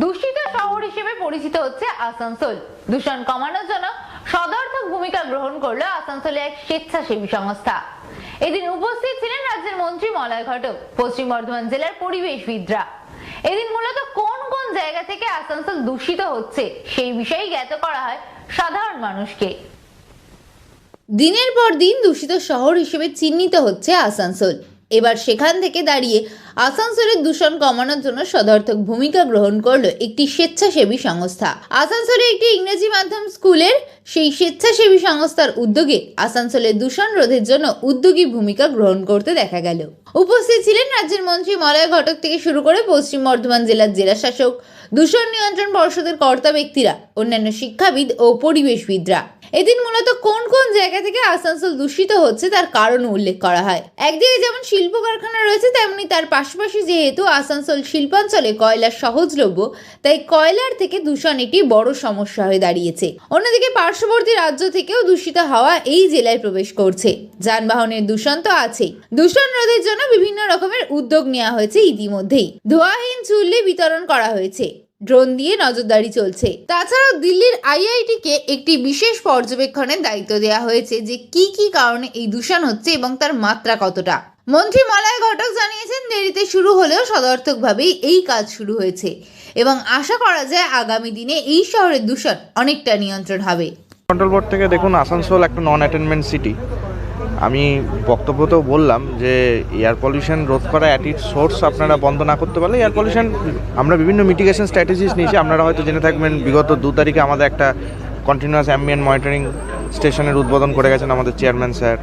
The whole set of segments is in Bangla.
দূষিত শহর হিসেবে পরিচিত হচ্ছে আসানসোল। দূষণ কমানোর জন্য সদর্থক ভূমিকা গ্রহণ করল আসানসোলে এক স্বেচ্ছাসেবী সংস্থা। এদিন উপস্থিত ছিলেন রাজ্যের মন্ত্রী মলয় ঘটক, পশ্চিম বর্ধমান জেলার পরিবেশবিদরা। এদিন মূলত কোন কোন জায়গা থেকে আসানসোল দূষিত হচ্ছে, সেই বিষয়ে জ্ঞাত করা হয় সাধারণ মানুষকে। দিনের পর দিন দূষিত শহর হিসেবে চিহ্নিত হচ্ছে আসানসোল। এবার সেখান থেকে দাঁড়িয়ে আসানসোলের দূষণ কমানোর জন্য সদর্থক ভূমিকা গ্রহণ করল একটি স্বেচ্ছাসেবী সংস্থা। আসানসোলে একটি ইংরেজি মাধ্যম স্কুলের সেই স্বেচ্ছাসেবী সংস্থার উদ্যোগে আসানসোলের দূষণ রোধের জন্য উদ্যোগী ভূমিকা গ্রহণ করতে দেখা গেল। উপস্থিত ছিলেন রাজ্যের মন্ত্রী মলয় ঘটক থেকে শুরু করে পশ্চিম বর্ধমান জেলার জেলা শাসক দূষণ নিয়ন্ত্রণ পর্ষদের কর্তা ব্যক্তিরা, অন্যান্য শিক্ষাবিদ ও পরিবেশবিদরা। এদিন মূলত কোন কোন জায়গা থেকে আসানসোল দূষিত হচ্ছে তার কারণ উল্লেখ করা হয়। একদিকে যেমন শিল্প কারখানা রয়েছে, তেমনি তার পাশাপাশি যেহেতু আসানসোল শিল্পাঞ্চলে কয়লার সহজলভ্য, তাই কয়লার থেকে দূষণ একটি বড় সমস্যা হয়ে দাঁড়িয়েছে। অন্যদিকে পার্শ্ববর্তী রাজ্য থেকেও দূষিত হাওয়া এই জেলায় প্রবেশ করছে। যানবাহনের দূষণ তো আছেই। দূষণ রোধের জন্য বিভিন্ন রকমের উদ্যোগ নেওয়া হয়েছে ইতিমধ্যেই। ধোয়াহীন চুল্লি বিতরণ করা হয়েছে। ড্রোন দিয়ে নজরদারি চলছে। তাছাড়াও দিল্লির আইআইটি কে একটি বিশেষ পর্যবেক্ষণের দায়িত্ব দেওয়া হয়েছে যে কি কি কারণে এই দূষণ হচ্ছে এবং তার মাত্রা কতটা। মন্ত্রী মলয় ঘটক জানিয়েছেন, দেরিতে শুরু হলেও সদর্থকভাবেই এই কাজ শুরু হয়েছে এবং আশা করা যায় আগামী দিনে এই শহরের দূষণ অনেকটা নিয়ন্ত্রণ হবে। কন্ট্রোল বোর্ড থেকে দেখুন, আসানসোল একটা নন অ্যাটেনমেন্ট সিটি আমি বক্তব্যতেও বললাম যে এয়ার পলিউশন রোধ করা অ্যাট ইট সোর্স আপনারা বন্ধ না করতে পারলে এয়ার পলিউশন আমরা বিভিন্ন মিটিগেশন স্ট্র্যাটেজিস নিয়েছি। আপনারা হয়তো জেনে থাকবেন, বিগত দু তারিখে আমাদের একটা কন্টিনিউয়াস অ্যাম্বিয়েন্ট মনিটরিং স্টেশনের উদ্বোধন করে গেছেন আমাদের চেয়ারম্যান স্যার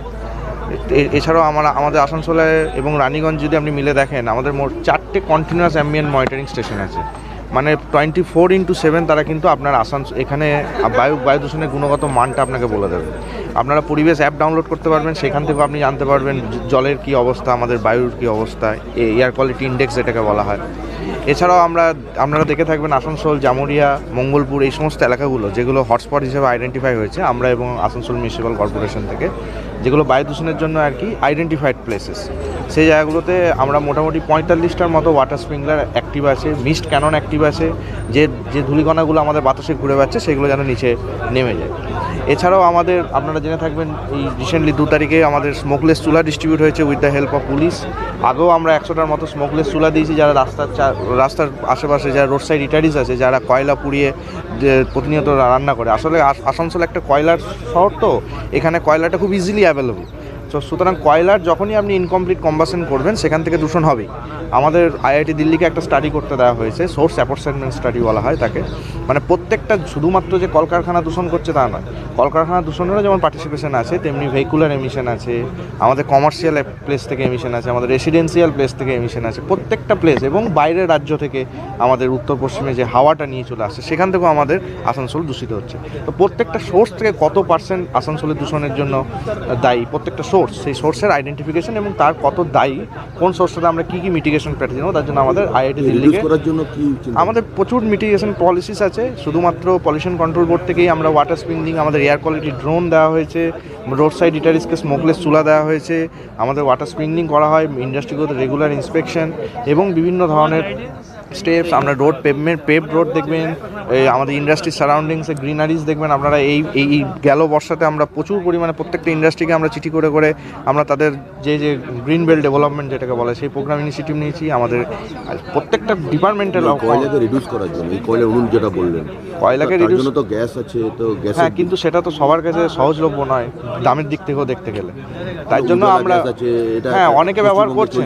এছাড়াও আমরা, আমাদের আসানসোলে এবং রানীগঞ্জ যদি আপনি মিলে দেখেন, আমাদের মোট চারটে কন্টিনিউয়াস অ্যাম্বিয়েন্ট মনিটরিং স্টেশন আছে। মানে টোয়েন্টি ফোর ইন্টু সেভেন তারা কিন্তু আপনার আসানস এখানে বায়ু বায়ু দূষণের গুণগত মানটা আপনাকে বলে দেবে। আপনারা পরিবেশ অ্যাপ ডাউনলোড করতে পারবেন, সেখান থেকেও আপনি জানতে পারবেন জলের কী অবস্থা, আমাদের বায়ুর কী অবস্থা এয়ার কোয়ালিটি ইন্ডেক্স যেটাকে বলা হয়। এছাড়াও আমরা, আপনারা দেখে থাকবেন আসানসোল, জামুরিয়া, মঙ্গলপুর, এই সমস্ত এলাকাগুলো যেগুলো হটস্পট হিসেবে আইডেন্টিফাই হয়েছে, আমরা এবং আসানসোল মিউনিসিপ্যাল কর্পোরেশন থেকে। যেগুলো বায়ু দূষণের জন্য আর কি আইডেন্টিফাইড প্লেসেস সেই জায়গাগুলোতে আমরা মোটামুটি পঁয়তাল্লিশটার মতো ওয়াটার স্প্রিংলার অ্যাক্টিভ আছে মিস্ট ক্যানন অ্যাক্টিভ আছে, যে যে ধূলিকণাগুলো আমাদের বাতাসে ঘুরে বেড়াচ্ছে সেগুলো যেন নিচে নেমে যায়। এছাড়াও আমাদের, আপনারা জেনে থাকবেন, এই রিসেন্টলি দু তারিখে আমাদের স্মোকলেস চুলা ডিস্ট্রিবিউট হয়েছে with the help of police আগেও আমরা একশোটার মতো স্মোকলেস চুলা দিয়েছি, যারা রাস্তার রাস্তার আশেপাশে যারা রোড সাইড ইটারিস আছে, যারা কয়লা পুড়িয়ে প্রতিনিয়ত রান্না করে। আসলে আসানসোল একটা কয়লার শহর তো, এখানে কয়লাটা খুব ইজিলি অ্যাভেলেবল তো সুতরাং কয়লার যখনই আপনি ইনকমপ্লিট কম্বাসন করবেন, সেখান থেকে দূষণ হবেই। আমাদের আইআইটি দিল্লিকে একটা স্টাডি করতে দেওয়া হয়েছে সোর্স অ্যাপোর্সেন্টমেন্ট স্টাডি বলা হয় তাকে। মানে প্রত্যেকটা শুধুমাত্র যে কলকারখানা দূষণ করছে তা নয়। কলকারখানা দূষণেরও যেমন পার্টিসিপেশন আছে, তেমনি ভেহিকুলার এমিশন আছে, আমাদের কমার্শিয়াল প্লেস থেকে এমিশন আছে, আমাদের রেসিডেন্সিয়াল প্লেস থেকে এমিশন আছে, প্রত্যেকটা প্লেস এবং বাইরের রাজ্য থেকে আমাদের উত্তর পশ্চিমে যে হাওয়াটা নিয়ে চলে আসছে, সেখান থেকেও আমাদের আসানসোল দূষিত হচ্ছে। তো প্রত্যেকটা সোর্স থেকে কত পার্সেন্ট আসানসোলের দূষণের জন্য দায়ী? প্রত্যেকটা সোর্স সেই সোর্সের আইডেন্টিফিকেশন এবং তার কত দায়ী কোন সোর্সটাতে আমরা কী কী মিটিগেশন প্র্যাকটিস নেব তার জন্য আমাদের আইআইটি দিল্লিকে করার জন্য কি আমাদের প্রচুর মিটিগেশন পলিসিস আছে শুধুমাত্র পলিউশন কন্ট্রোল বোর্ড থেকেই আমরা ওয়াটার স্প্রিংলিং আমাদের এয়ার কোয়ালিটি ড্রোন দেওয়া হয়েছে রোড সাইড ইটারিসকে স্মোকলেস চুলা দেওয়া হয়েছে আমাদের ওয়াটার স্প্রিংলিং করা হয় ইন্ডাস্ট্রিগুলোতে রেগুলার ইন্সপেকশন এবং বিভিন্ন ধরনের স্টেপস আমরা রোড পেভমেন্ট পেভ রোড দেখবেন এই আমাদের ইন্ডাস্ট্রি সারাউন্ডিংসে গ্রিনারিজ দেখবেন আপনারা এই এই গেল বর্ষাতে আমরা প্রচুর পরিমাণে প্রত্যেকটা ইন্ডাস্ট্রিকে আমরা চিঠি করে করে আমরা তাদের যে যে গ্রিন বেল্ট ডেভেলপমেন্ট যেটাকে বলে সেই প্রোগ্রাম ইনিশিয়েটিভ নিয়েছি আমাদের প্রত্যেকটা ডিপার্টমেন্টের কয়লাকে রিডিউস করার জন্য এই কয়লা উনুন যেটা বললেন কয়লাকে জন্য তো গ্যাস আছে তো গ্যাস হ্যাঁ কিন্তু সেটা তো সবার কাছে সহজলভ্য নয় দামের দিক থেকেও দেখতে গেলে তাই জন্য আমরা এটা হ্যাঁ অনেকে ব্যবহার করছে।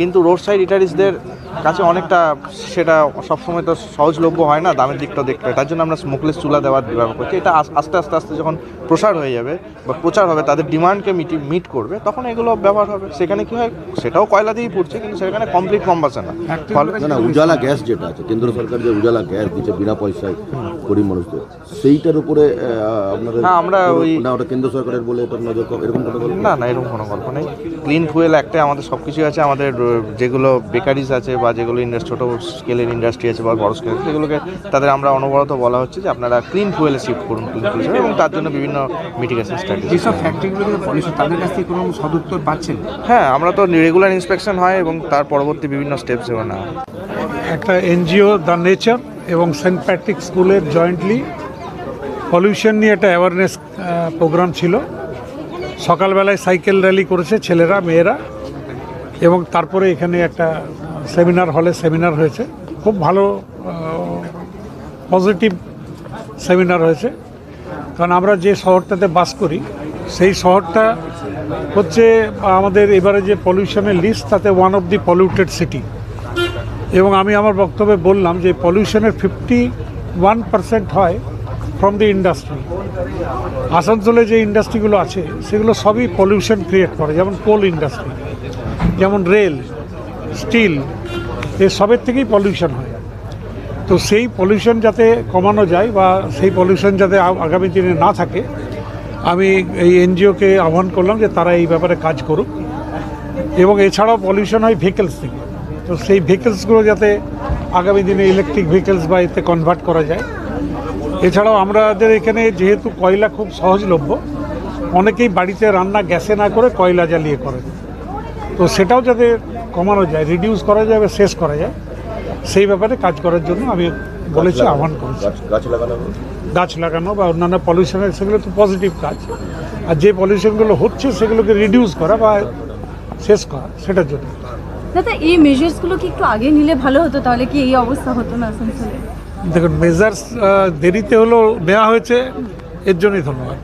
কিন্তু রোড সাইড ইটারিসদের কাছে অনেকটা সেটা সবসময় তো সহজলভ্য হয় না, দামের দিকটা দেখতে। হয় তার জন্য আমরা স্মোকলেস চুলা দেওয়ার ব্যবহার করছি। এটা আস্তে আস্তে আস্তে যখন প্রসার হয়ে যাবে বা প্রচার হবে তাদের ডিমান্ডকে মিটি মিট করবে তখন এগুলো ব্যবহার হবে। সেখানে কি হয় সেটাও কয়লা দিয়েই পড়ছে কিন্তু সেখানে কমপ্লিট কম্বাসে না। না না উজালা গ্যাস যেটা আছে কেন্দ্র সরকার যে উজালা গ্যাস দিচ্ছে বিনা পয়সায় গরিব মানুষদের সেইটার উপরে আপনাদের হ্যাঁ, আমরা ওই- না ওটা কেন্দ্র সরকারের বলে এটা নজর এরকম কোনো গল্প? না না এরকম কোনো গল্প নেই। ক্লিন ফুয়েল একটাই আমাদের সব কিছুই আছে আমাদের যেগুলো বেকারিজ আছে বা যেগুলো ইন্ডাস্ট্রি ছোটো স্কেলের ইন্ডাস্ট্রি আছে বা বড় স্কেলের সেগুলোকে তাদের আমরা অনবরত বলা হচ্ছে যে আপনারা ক্লিন ফুয়েলে শিফট করুন ক্লিন ফুয়েল এবং তার জন্য বিভিন্ন মিটিগেশন স্ট্র্যাটেজি যেসব ফ্যাক্টরিগুলো পলিউশন তাদের কাছ থেকে কোনো সদুত্তর পাচ্ছেন? হ্যাঁ আমরা তো রেগুলার ইন্সপেকশন হয় এবং তার পরবর্তী বিভিন্ন স্টেপস এবার নেওয়া একটা এনজিও দ্য নেচার এবং সেন্ট প্যাট্রিক স্কুলের জয়েন্টলি পলিউশন নিয়ে একটা অ্যাওয়ারনেস প্রোগ্রাম ছিল। সকালবেলায় সাইকেল র্যালি করেছে ছেলেরা মেয়েরা এবং তারপরে এখানে একটা সেমিনার হলে সেমিনার হয়েছে। খুব ভালো পজিটিভ সেমিনার হয়েছে। কারণ আমরা যে শহরটাতে বাস করি, সেই শহরটা হচ্ছে আমাদের এবারে যে পলিউশনের লিস্ট তাতে one of the polluted city এবং আমি আমার বক্তব্যে বললাম যে পলিউশনের ফিফটি ওয়ান পার্সেন্ট হয় ফ্রম দি ইন্ডাস্ট্রি আসানসোলে যে ইন্ডাস্ট্রিগুলো আছে, সেগুলো সবই পলিউশন ক্রিয়েট করে, যেমন কোল ইন্ডাস্ট্রি যেমন রেল স্টিল এসবের থেকেই পলিউশন হয়। তো সেই পলিউশন যাতে কমানো যায় বা সেই পলিউশন যাতে আগামী দিনে না থাকে, আমি এই এনজিওকে আহ্বান করলাম যে তারা এই ব্যাপারে কাজ করুক। এবং এছাড়াও পলিউশন হয় ভেহিকেলস থেকে। তো সেই ভেহিকেলসগুলো যাতে আগামী দিনে ইলেকট্রিক ভেহিকেলস বা এতে কনভার্ট করা যায়। এছাড়াও আমাদের এখানে যেহেতু কয়লা খুব সহজলভ্য, অনেকেই বাড়িতে রান্না গ্যাসে না করে কয়লা জ্বালিয়ে করে তো সেটাও যাতে কমানো যায় রিডিউস করা যায় বা শেষ করা যায়। সেই ব্যাপারে কাজ করার জন্য আমি বলেছি আহ্বান করেছি। গাছ লাগানো গাছ লাগানো বা অন্যান্য পলিউশনের সেগুলো তো পজিটিভ কাজ। আর যে পলিউশনগুলো হচ্ছে সেগুলোকে রিডিউস করা বা শেষ করা সেটার জন্য। দাদা এই মেজার্সগুলো কি একটু আগে নিলে ভালো হতো? তাহলে কি এই অবস্থা হতো না আসানসোলে দেখুন মেজার্স দেরিতে হলেও নেওয়া হয়েছে এর জন্যই ধন্যবাদ।